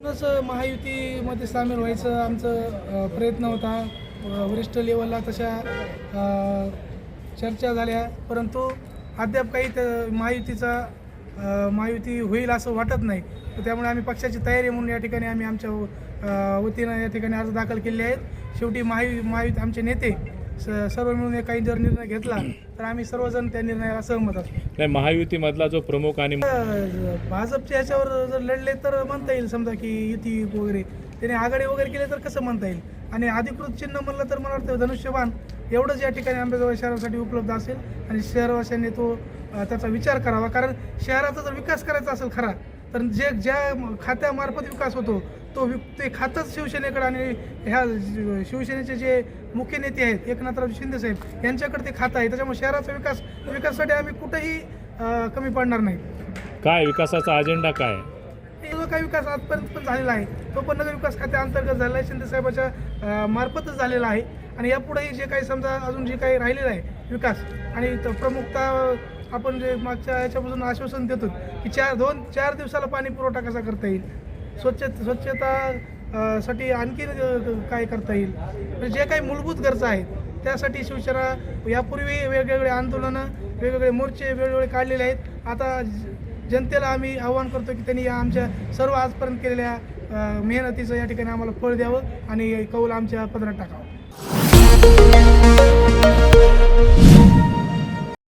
म्हणूनच महायुतीमध्ये सामील व्हायचं आमचं प्रयत्न होता. वरिष्ठ लेवलला तशा चर्चा झाल्या. परंतु अद्याप काही तर महायुतीचा महायुती होईल असं वाटत नाही. तर त्यामुळे आम्ही पक्षाची तयारी म्हणून या ठिकाणी आम्ही आमच्या वतीनं या ठिकाणी अर्ज दाखल केले आहेत. शेवटी महायु महायुती आमचे नेते स सर्व मिळून काही जर निर्णय घेतला तर आम्ही सर्वजण त्या निर्णयाला सहमत असतो नाही महायुतीमधला जो प्रमुख आणि भाजपच्या ह्याच्यावर जर लढले तर म्हणता येईल समजा की युती वगैरे. त्याने आघाडी वगैरे केले तर कसं म्हणता येईल? आणि अधिकृत चिन्ह म्हणलं तर मला वाटतं धनुष्यबाण एवढंच या ठिकाणी आंबेजोगाई शहरासाठी उपलब्ध असेल. आणि शहरवासियांनी तो अ, त्याचा विचार करावा. कारण शहराचा जर विकास करायचा असेल खरा तर जे ज्या खात्यामार्फत विकास होतो तो ते खातंच शिवसेनेकडे आणि ह्या शिवसेनेचे जे मुख्य नेते आहेत एकनाथराव शिंदे साहेब यांच्याकडे ते खातं आहे. त्याच्यामुळे शहराचा विकास विकासासाठी आम्ही कुठेही कमी पडणार नाही. काय विकासाचा अजेंडा काय? जो काही विकास आजपर्यंत पण झालेला आहे तो पण नगर विकास खात्याअंतर्गत झालेला आहे. शिंदे साहेबाच्या मार्फतच झालेला आहे. आणि यापुढेही जे काही समजा अजून जे काही राहिलेलं आहे विकास आणि प्रमुखता आपण जे मागच्या याच्यापासून आश्वासन देतो की चार दोन चार दिवसाला पाणी पुरवठा कसा करता येईल? स्वच्छ स्वच्छता साठी आणखी काय करता येईल? म्हणजे जे काही मूलभूत गरजा आहेत त्यासाठी शिवसेना यापूर्वी वेगवेगळे आंदोलनं वेगवेगळे मोर्चे वेगवेगळे काढलेले आहेत. आता ज- जनतेला आम्ही आव्हान करतो की त्यांनी आमच्या सर्व आजपर्यंत केलेल्या मेहनतीचं या ठिकाणी आम्हाला फळ द्यावं आणि कौल आमच्या पदरात टाकावं.